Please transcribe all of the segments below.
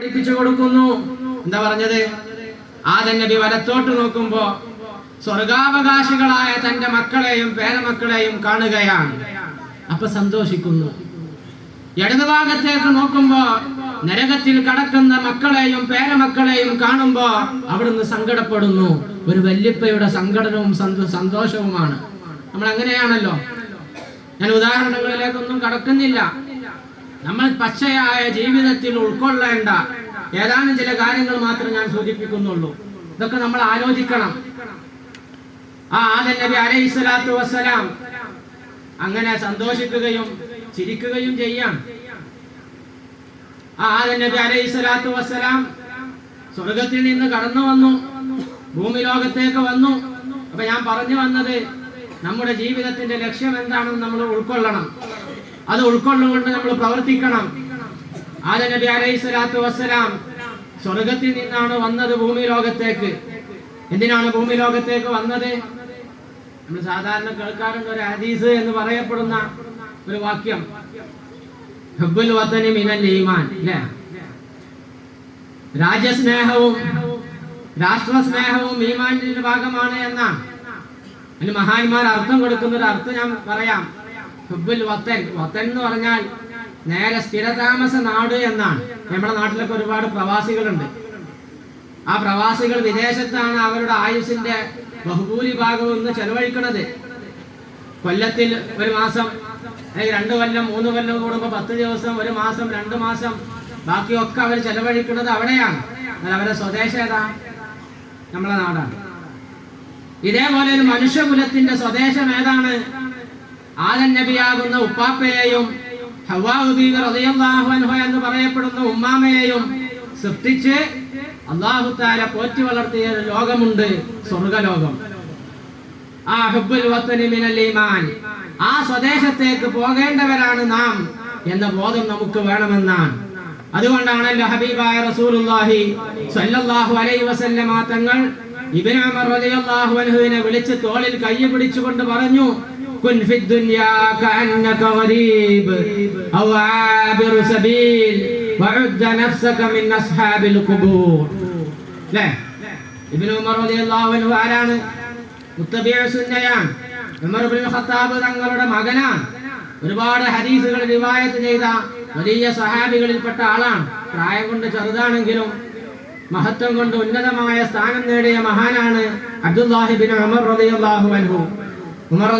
പഠിപ്പിച്ചു കൊടുക്കുന്നു. എന്താ പറഞ്ഞത്? ആദൻ നബി വലത്തോട്ട് നോക്കുമ്പോ സ്വർഗാവകാശികളായ തന്റെ മക്കളെയും പേരമക്കളെയും കാണുകയാണ്. അപ്പൊ സന്തോഷിക്കുന്നു. ഇടതുഭാഗത്തേക്ക് നോക്കുമ്പോ നരകത്തിൽ കടക്കുന്ന മക്കളെയും പേരമക്കളെയും കാണുമ്പോ അവിടുന്ന് സങ്കടപ്പെടുന്നു. ഒരു വല്യപ്പയുടെ സങ്കടനവും സന്തോ- സന്തോഷവുമാണ്. നമ്മൾ അങ്ങനെയാണല്ലോ ഞാൻ ഉദാഹരണങ്ങളിലേക്കൊന്നും കടക്കുന്നില്ല. നമ്മൾ പച്ചയായ ജീവിതത്തിൽ ഉൾക്കൊള്ളേണ്ട ഏതാനും ചില കാര്യങ്ങൾ മാത്രം ഞാൻ സൂചിപ്പിക്കുന്നുള്ളൂ. ഇതൊക്കെ നമ്മൾ ആലോചിക്കണം. ആ ആദൻ നബി അലൈഹി സ്വലാത്തു വസ്സലാം അങ്ങനെ സന്തോഷിക്കുകയും ചിരിക്കുകയും ചെയ്യാം. ആ ആദൻ നബി അലൈഹി സ്വലാത്തു വസ്സലാം സ്വർഗത്തിൽ നിന്ന് കടന്നു വന്നു. ഭൂമി ലോകത്തേക്ക് വന്നു. അപ്പൊ ഞാൻ പറഞ്ഞു വന്നത് നമ്മുടെ ജീവിതത്തിന്റെ ലക്ഷ്യം എന്താണെന്ന് നമ്മൾ ഉൾക്കൊള്ളണം. അത് ഉൾക്കൊള്ളുകൊണ്ട് നമ്മൾ പ്രവർത്തിക്കണം. ആദ നബി അലൈഹി സ്വലാത്തു വസ്സലാം സ്വർഗത്തിൽ നിന്നാണ് വന്നത് ഭൂമി ലോകത്തേക്ക്. എന്തിനാണ് ഭൂമി ലോകത്തേക്ക് വന്നത്? നമ്മൾ സാധാരണ കേൾക്കാറുണ്ട് ഒരു ഹദീസ് എന്ന് പറയപ്പെടുന്ന ഒരു വാക്യം. ഹബ്ബുൽ വത്തനി മിനൽ ഈമാൻ അല്ലേ? രാജ്യസ്നേഹവും രാഷ്ട്രസ്നേഹവും ഈമാനിന്റെ ഭാഗമാണ് എന്നാണ്. അതിന് മഹാന്മാർ അർത്ഥം കൊടുക്കുന്ന ഒരു അർത്ഥം ഞാൻ പറയാം. ഹുബുൽ വത്തൻ. വത്തൻ എന്ന് പറഞ്ഞാൽ നേരെ സ്ഥിരതാമസ നാട് എന്നാണ്. നമ്മുടെ നാട്ടിലൊക്കെ ഒരുപാട് പ്രവാസികളുണ്ട്. ആ പ്രവാസികൾ വിദേശത്താണ് അവരുടെ ആയുസിന്റെ ബഹുഭൂരിഭാഗവും ഇന്ന് ചെലവഴിക്കുന്നത്. കൊല്ലത്തിൽ ഒരു മാസം അല്ലെങ്കിൽ രണ്ട് കൊല്ലം മൂന്ന് കൊല്ലം കൂടുമ്പോൾ പത്ത് ദിവസം ഒരു മാസം രണ്ട് മാസം ബാക്കിയൊക്കെ അവർ ചെലവഴിക്കുന്നത് അവിടെയാണ്. അവരുടെ സ്വദേശം ഏതാ? നമ്മളെ നാടാണ്. ഇതേപോലെ ഒരു മനുഷ്യകുലത്തിന്റെ സ്വദേശം ഏതാണ്? ആദൻ നബിയാകുന്ന ഉപ്പാപ്പയെയും എന്ന് പറയപ്പെടുന്ന ഉമ്മാമയെയും സൃഷ്ടിച്ച് അള്ളാഹു താല പോറ്റി വളർത്തിയ ലോകമുണ്ട് സ്വർഗലോകം. ആ ഈമാൻ. ആ സ്വദേശത്തേക്ക് പോകേണ്ടവരാണ് നാം എന്ന ബോധം നമുക്ക് വേണമെന്നാണ്. അതുകൊണ്ടാണല്ലോ ഹബീബായ റസൂലുള്ളാഹി സ്വല്ലല്ലാഹു അലൈഹി വസല്ലമ തങ്ങൾ ഇബ്നു ഉമർ റളിയല്ലാഹു വിളിച്ച് തോളിൽ കൈ പിടിച്ചുകൊണ്ട് പറഞ്ഞു കുൻ ഫി ദുനിയാ കഅന്നക ഗരീബ് ഔ ആബിറു സബീൽ വഉദ്ദ നഫ്സക മിൻ അസ്ഹാബിൽ ഖുബൂർ ല്ലേ ഇബ്നു ഉമർ റളിയല്ലാഹു അൻഹു ആരാണ്? മുത്തബിയ സുന്നയാണ്. ഉമർ ഇബ്നുൽ ഖത്താബ് തങ്ങളുടെ മകനാണ്. ഒരുപാട് ഹദീസുകൾ റിവായത്ത് ചെയ്ത വലിയ സഹാബികളിൽപ്പെട്ട ആളാണ്. പ്രായം കൊണ്ട് ചെറുതാണെങ്കിലും മഹത്വം കൊണ്ട് ഉന്നതമായ സ്ഥാനം നേടിയ മഹാനാണ് അബ്ദുല്ലാഹിബിൻ ഉമർ റളിയല്ലാഹു അൻഹു. ഉമർ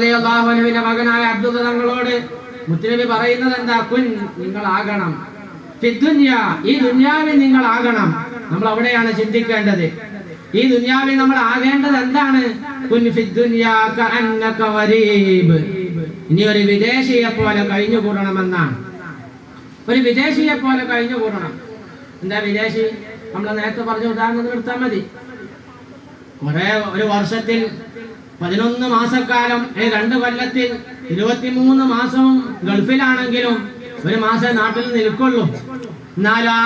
മകനായ അബ്ദുല്ല തങ്ങളോട് മുത്തനബി പറയുന്നത് എന്താ? കുൻ നിങ്ങളാകണം. ഫിദ്ദുന്യ ഈ ദുന്യാവിൽ നിങ്ങളാകണം. നമ്മൾ അവിടെയാണ് ചിന്തിക്കേണ്ടത്. ഈ ദുന്യാവിൽ നമ്മൾ ആകേണ്ടത് എന്താണ്? ഇനി ഒരു വിദേശിയെ പോലെ കഴിഞ്ഞു കഴിഞ്ഞുകൂടണമെന്നാണ്. ഒരു വിദേശിയെ പോലെ കഴിഞ്ഞു കൂടണം എന്താ വിദേശി? നമ്മൾ നേരത്തെ പറഞ്ഞ ഉദാഹരണം എടുത്താൽ മതി. കുറെ ഒരു വർഷത്തിൽ പതിനൊന്ന് മാസക്കാലം രണ്ട് കൊല്ലത്തിൽ ഇരുപത്തിമൂന്ന് മാസവും ഗൾഫിലാണെങ്കിലും ഒരു മാസം നാട്ടിൽ നിൽക്കുള്ളൂ. എന്നാൽ ആ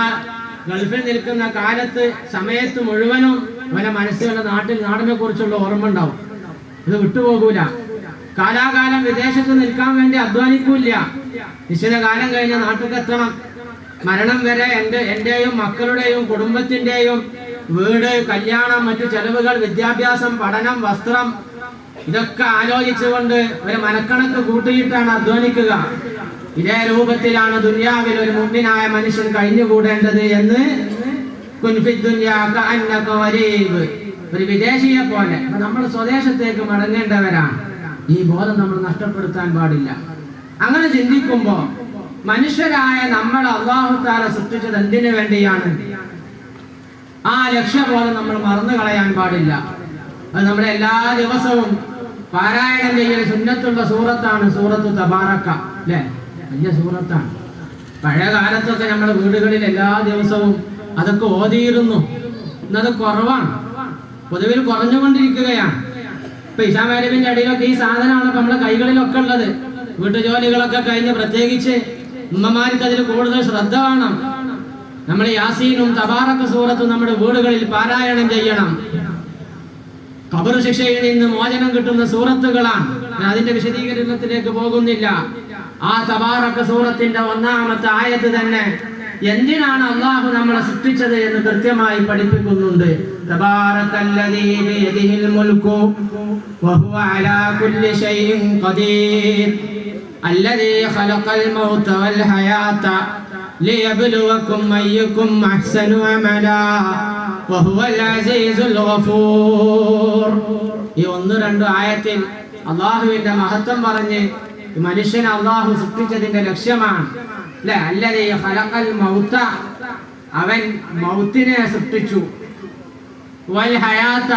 ഗൾഫിൽ നിൽക്കുന്ന കാലത്ത് സമയത്ത് മുഴുവനും അവരെ മനസ്സിലുള്ള നാട്ടിൽ നാടിനെ കുറിച്ചുള്ള ഓർമ്മ ഉണ്ടാവും. ഇത് വിട്ടുപോകൂല. കാലാകാലം വിദേശത്ത് നിൽക്കാൻ വേണ്ടി അധ്വാനിക്കൂല നിശ്ചിത കാലം കഴിഞ്ഞ നാട്ടിലെത്തണം. മരണം വരെ എന്റെ എന്റെയും മക്കളുടെയും കുടുംബത്തിന്റെയും വീട് കല്യാണം മറ്റു ചെലവുകൾ വിദ്യാഭ്യാസം പഠനം വസ്ത്രം ഇതൊക്കെ ആലോചിച്ചുകൊണ്ട് ഒരു മനക്കണക്ക് കൂട്ടിയിട്ടാണ് അധ്വാനിക്കുക. ഇതേ രൂപത്തിലാണ് ദുര്യാവിൽ ഒരു മുമ്പിനായ മനുഷ്യൻ കഴിഞ്ഞുകൂടേണ്ടത് എന്ന്. ഒരു വിദേശിയെ പോലെ. നമ്മൾ സ്വദേശത്തേക്ക് മടങ്ങേണ്ടവരാണ്. ഈ ബോധം നമ്മൾ നഷ്ടപ്പെടുത്താൻ പാടില്ല. അങ്ങനെ ചിന്തിക്കുമ്പോ മനുഷ്യരായ നമ്മൾ അള്ളാഹുത്താല സൃഷ്ടിച്ചത് എന്തിനു വേണ്ടിയാണ്? ആ ലക്ഷ്യബോധം നമ്മൾ മറന്നു കളയാൻ പാടില്ല. അത് നമ്മുടെ എല്ലാ ദിവസവും പാരായണം ചെയ്യൽ സുന്നത്തുള്ള സൂറത്താണ് സൂറത്ത് തബാറക്ക അല്ലേ? വലിയ സൂറത്താണ്. പഴയ കാലത്തൊക്കെ നമ്മുടെ വീടുകളിൽ എല്ലാ ദിവസവും അതൊക്കെ ഓതിയിരുന്നു. ഇന്നത് കുറവാണ്. പൊതുവിൽ കുറഞ്ഞുകൊണ്ടിരിക്കുകയാണ്. ഇപ്പൊ ഇഷാമേരവിന്റെ അടിയിലൊക്കെ ഈ സാധനമാണ് നമ്മുടെ കൈകളിലൊക്കെ ഉള്ളത്. വീട്ടുജോലികളൊക്കെ കഴിഞ്ഞ് പ്രത്യേകിച്ച് ഉമ്മമാർക്ക് അതിൽ കൂടുതൽ ശ്രദ്ധ വേണം. നമ്മൾ യാസീനും തബാറക്ക സൂറത്തും നമ്മുടെ വീടുകളിൽ പാരായണം ചെയ്യണം. കബർ ശിക്ഷയിൽ നിന്ന് മോചനം കിട്ടുന്ന സൂറത്തുകളാണ്. അതിന്റെ വിശദീകരണത്തിലേക്ക് പോകുന്നില്ല. ആ തബാറക്ക സൂറത്തിന്റെ ഒന്നാമത്തെ ആയത്ത് തന്നെ എന്തിനാണ് അള്ളാഹു നമ്മളെ സൃഷ്ടിച്ചത് എന്ന് കൃത്യമായി പഠിപ്പിക്കുന്നുണ്ട്. തബാറക്കല്ലദീ ബിയദിഹിൽ മുൽക്കു വഹുവ അലാ കുല്ലി ഷൈഇൻ ഖദീർ الذي خلق الموت والحياة ليبلوكم أيكم أحسن عملا وهو العزيز الغفور ഈ ഒന്ന് രണ്ട് ആയത്തിൽ അള്ളാഹുവിന്റെ മഹത്വം പറഞ്ഞ് ഈ മനുഷ്യനെ അള്ളാഹു സൃഷ്ടിച്ചതിന്റെ ലക്ഷ്യമാണ് അല്ലെ അല്ലതേ ഹലക്കൽ മൗത്ത അവൻ മൗത്തിനെ സൃഷ്ടിച്ചു വൽ ഹയാത്ത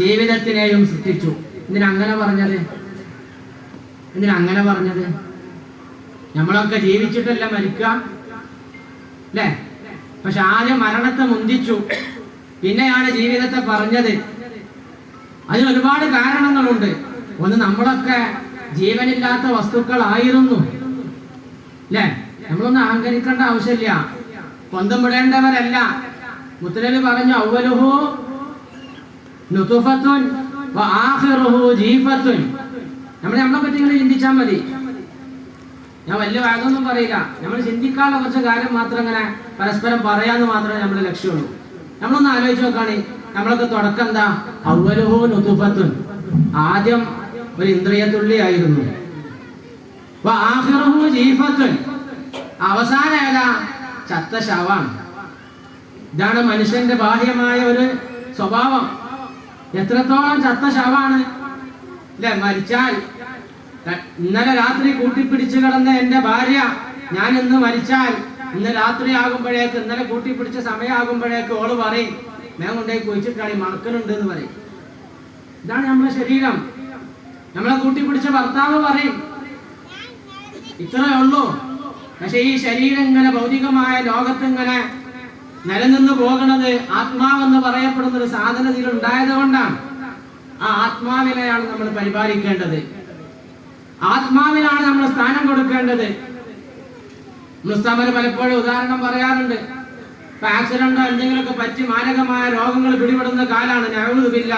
ജീവിതത്തിനെയും സൃഷ്ടിച്ചു എന്തിനങ്ങനെ പറഞ്ഞത് എന്തിനാ അങ്ങനെ പറഞ്ഞത് നമ്മളൊക്കെ ജീവിച്ചിട്ടല്ല മരിക്കുക അല്ലേ പക്ഷെ ആദ്യം മരണത്തെ മുന്തിച്ചു. പിന്നെയാണ് ജീവിതത്തെ പറഞ്ഞത്. അതിന് ഒരുപാട് കാരണങ്ങളുണ്ട്. ഒന്ന് നമ്മളൊക്കെ ജീവനില്ലാത്ത വസ്തുക്കളായിരുന്നു. അല്ലേ നമ്മളൊന്നും അഹങ്കരിക്കേണ്ട ആവശ്യമില്ല. പൊന്തം വിടേണ്ടവരല്ല. മുത്തലബി പറഞ്ഞു ഔവലുഹു നുതുഫത്തുൻ വ ജീഫത്തുൻ. നമ്മൾ നമ്മളെ പറ്റി ഇങ്ങനെ ചിന്തിച്ചാൽ മതി. ഞാൻ വലിയ വാഗമൊന്നും പറയില്ല. നമ്മൾ ചിന്തിക്കാനുള്ള കുറച്ച് കാര്യം മാത്രം ഇങ്ങനെ പരസ്പരം പറയാന്ന് മാത്രമേ നമ്മുടെ ലക്ഷ്യമുള്ളൂ നമ്മളൊന്ന് ആലോചിച്ച് നോക്കാണ് നമ്മളൊക്കെ തുടക്കം എന്താ? നുതുഫത്തുൻ. ആദ്യം ഒരു ഇന്ദ്രിയത്തുള്ളി ആയിരുന്നു അവസാന ഏതാ? ചത്ത ശവാണ് ഇതാണ് മനുഷ്യന്റെ ബാഹ്യമായ ഒരു സ്വഭാവം. എത്രത്തോളം ചത്ത ശവാണ് അല്ലെ മരിച്ചാൽ ഇന്നലെ രാത്രി കൂട്ടിപ്പിടിച്ചു കിടന്ന എന്റെ ഭാര്യ ഞാൻ ഇന്ന് മരിച്ചാൽ ഇന്ന് രാത്രി ആകുമ്പോഴേക്ക് ഇന്നലെ കൂട്ടിപ്പിടിച്ച സമയമാകുമ്പോഴേക്ക് ഓൾ പറയും ഞാൻ കൊണ്ടുപോയി കുഴിച്ചിട്ടാണ് മണക്കനുണ്ട് എന്ന് പറയും. ഇതാണ് നമ്മുടെ ശരീരം. നമ്മളെ കൂട്ടിപ്പിടിച്ച ഭർത്താവ് പറയും ഇത്രയേ ഉള്ളൂ. പക്ഷെ ഈ ശരീരം ഇങ്ങനെ ഭൗതികമായ ലോകത്ത് ഇങ്ങനെ നിലനിന്ന് പോകുന്നത് ആത്മാവെന്ന് പറയപ്പെടുന്ന ഒരു സാധനത്തിൽ ഉണ്ടായത് കൊണ്ടാണ് ആ ആത്മാവിനെയാണ് നമ്മൾ പരിപാലിക്കേണ്ടത്. ആത്മാവിനാണ് നമ്മൾ സ്ഥാനം കൊടുക്കേണ്ടത്. മുസ്തമര് പലപ്പോഴും ഉദാഹരണം പറയാറുണ്ട്. ഇപ്പൊ ആക്സിഡന്റോ എന്തെങ്കിലുമൊക്കെ പറ്റി മാരകമായ രോഗങ്ങൾ പിടിപെടുന്ന കാലാണ് ഞങ്ങളുമില്ല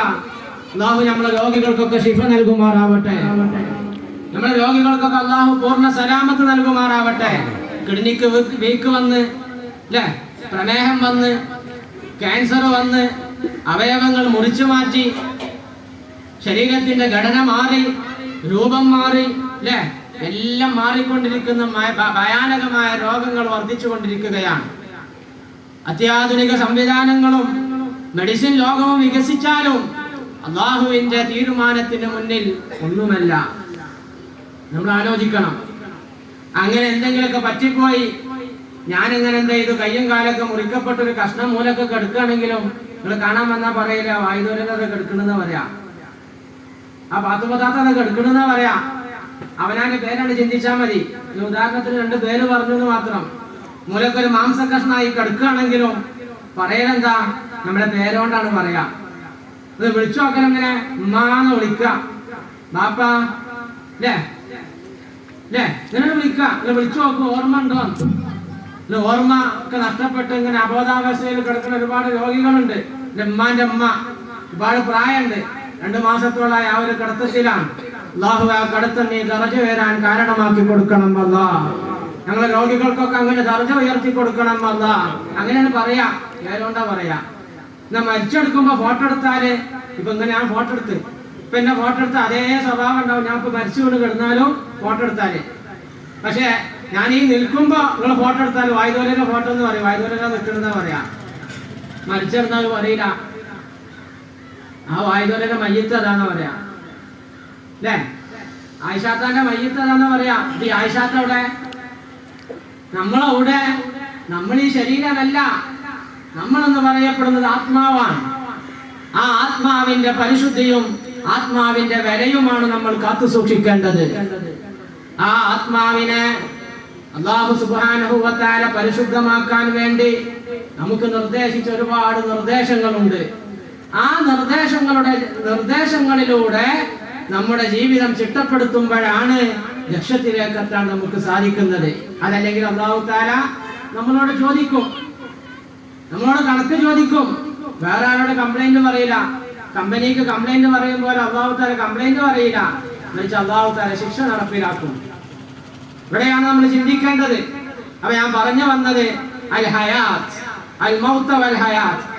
അള്ളാഹു നമ്മളെ രോഗികൾക്കൊക്കെ ശിഫ നൽകുമാറാവട്ടെ. നമ്മളെ രോഗികൾക്കൊക്കെ അള്ളാഹു പൂർണ സലാമത്ത് നൽകുമാറാവട്ടെ. കിഡ്നിക്ക് വീക്ക് വീക്ക് വന്ന് അല്ലേ പ്രമേഹം വന്ന് ക്യാൻസർ വന്ന് അവയവങ്ങൾ മുറിച്ചു മാറ്റി ശരീരത്തിന്റെ ഘടന മാറി രൂപം മാറി അല്ലേ എല്ലാം മാറിക്കൊണ്ടിരിക്കുന്ന ഭയാനകമായ രോഗങ്ങൾ വർദ്ധിച്ചുകൊണ്ടിരിക്കുകയാണ്. അത്യാധുനിക സംവിധാനങ്ങളും മെഡിസിൻ ലോകവും വികസിച്ചാലും അള്ളാഹുവിന്റെ തീരുമാനത്തിന് മുന്നിൽ ഒന്നുമല്ല. നമ്മൾ ആലോചിക്കണം. അങ്ങനെ എന്തെങ്കിലുമൊക്കെ പറ്റിപ്പോയി ഞാനിങ്ങനെ എന്താ ചെയ്തു കയ്യും കാലൊക്കെ മുറിക്കപ്പെട്ടൊരു കഷ്ണം മൂലൊക്കെ കെടുക്കുകയാണെങ്കിലും നിങ്ങൾ കാണാൻ വന്നാൽ പറയില്ല വായുദൂരൊക്കെ കെടുക്കണമെന്ന് പറയാ. ആ പാത്തുപതാത്തൊക്കെ കെടുക്കണെന്ന് പറയാ. അവനാന്റെ പേരാണ് ചിന്തിച്ചാ മതി. ഉദാഹരണത്തിന് രണ്ട് പേര് പറഞ്ഞു എന്ന് മാത്രം. മൂലക്കൊരു മാംസ കഷ്ണായി കെടുക്കുകയാണെങ്കിലും പറയലെന്താ നമ്മുടെ പേരോണ്ടാണ് പറയാ. ഇത് വിളിച്ചു നോക്കാൻ അങ്ങനെ ഉമ്മാന്ന് വിളിക്ക ബാപ്പ വിളിക്ക വിളിച്ചു നോക്കും. ഓർമ്മ ഉണ്ടോ? ഓർമ്മ ഒക്കെ നഷ്ടപ്പെട്ട് ഇങ്ങനെ അബോധാവസ്ഥയിൽ കിടക്കുന്ന ഒരുപാട് രോഗികളുണ്ട്. ഉമ്മാന്റെ ഉമ്മ. ഒരുപാട് പ്രായമുണ്ട്. രണ്ടു മാസത്തോളായി ആ ഒരു കടത്തത്തിലാണ്. അള്ളാഹു ആ കിടത്തം നീ ദർജ വരാൻ കാരണമാക്കി കൊടുക്കണം അല്ലാ. ഞങ്ങളെ രോഗികൾക്കൊക്കെ അങ്ങനെ ദർജ ഉയർത്തി കൊടുക്കണം അല്ല. അങ്ങനെയാണ് പറയാ. ഞാനോണ്ടാ പറയാ? എന്നാ മരിച്ചെടുക്കുമ്പോ ഫോട്ടോ എടുത്താൽ ഇപ്പൊ ഇങ്ങനെ ഞാൻ ഫോട്ടോ എടുത്ത്. ഇപ്പൊ എന്നെ ഫോട്ടോ എടുത്ത അതേ സ്വഭാവം ഉണ്ടാവും. ഞാൻ ഇപ്പൊ മരിച്ചു കൊണ്ട് കിടന്നാലും ഫോട്ടോ എടുത്താൽ. പക്ഷേ ഞാൻ ഈ നിൽക്കുമ്പോ നിങ്ങൾ ഫോട്ടോ എടുത്താൽ വായുദോലയുടെ ഫോട്ടോ എന്ന് പറയും. വായുദോലയുടെ നിൽക്കണെന്നാ പറയാ. മരിച്ചെടുത്താൽ പറയില്ല ആ വായുദോലയുടെ മയ്യത്ത് അതാന്ന് പറയാ. അല്ലേ ആയിഷാത്താന്റെ മയ്യത്ത് അതാന്ന് പറയാ. ഈ ആയിഷാത്ത അവിടെ? നമ്മളവിടെ നമ്മൾ ഈ ശരീരമല്ല. നമ്മളെന്ന് പറയപ്പെടുന്നത് ആത്മാവാണ്. ആ ആത്മാവിന്റെ പരിശുദ്ധിയും ആത്മാവിന്റെ വരയുമാണ് നമ്മൾ കാത്തു സൂക്ഷിക്കേണ്ടത്. ആ ആത്മാവിനെ അള്ളാഹു സുബാനുഭവത്താല പരിശുദ്ധമാക്കാൻ വേണ്ടി നമുക്ക് നിർദ്ദേശിച്ച ഒരുപാട് നിർദ്ദേശങ്ങളുണ്ട്. ആ നിർദ്ദേശങ്ങളുടെ നിർദ്ദേശങ്ങളിലൂടെ നമ്മുടെ ജീവിതം ചിട്ടപ്പെടുത്തുമ്പോഴാണ് ലക്ഷ്യത്തിലേക്ക് എത്താൻ നമുക്ക് സാധിക്കുന്നത്. അതല്ലെങ്കിൽ അള്ളാഹു നമ്മളോട് ചോദിക്കും. നമ്മളോട് കണക്ക് ചോദിക്കും. വേറെ ആരോട് കംപ്ലൈന്റ് പറയില്ല. കമ്പനിക്ക് കംപ്ലൈന്റ് പറയുമ്പോൾ അള്ളാഹു താല കംപ്ലൈന്റ് പറയില്ല. എന്നുവെച്ചാൽ അള്ളാഹു ശിക്ഷ നടപ്പിലാക്കും. ഇവിടെയാണ് നമ്മൾ ചിന്തിക്കേണ്ടത്. അപ്പൊ ഞാൻ പറഞ്ഞു വന്നത് അൽ ഹയാത്ത്. അൽ മൗത്ത് വൽ ഹയാത്ത്.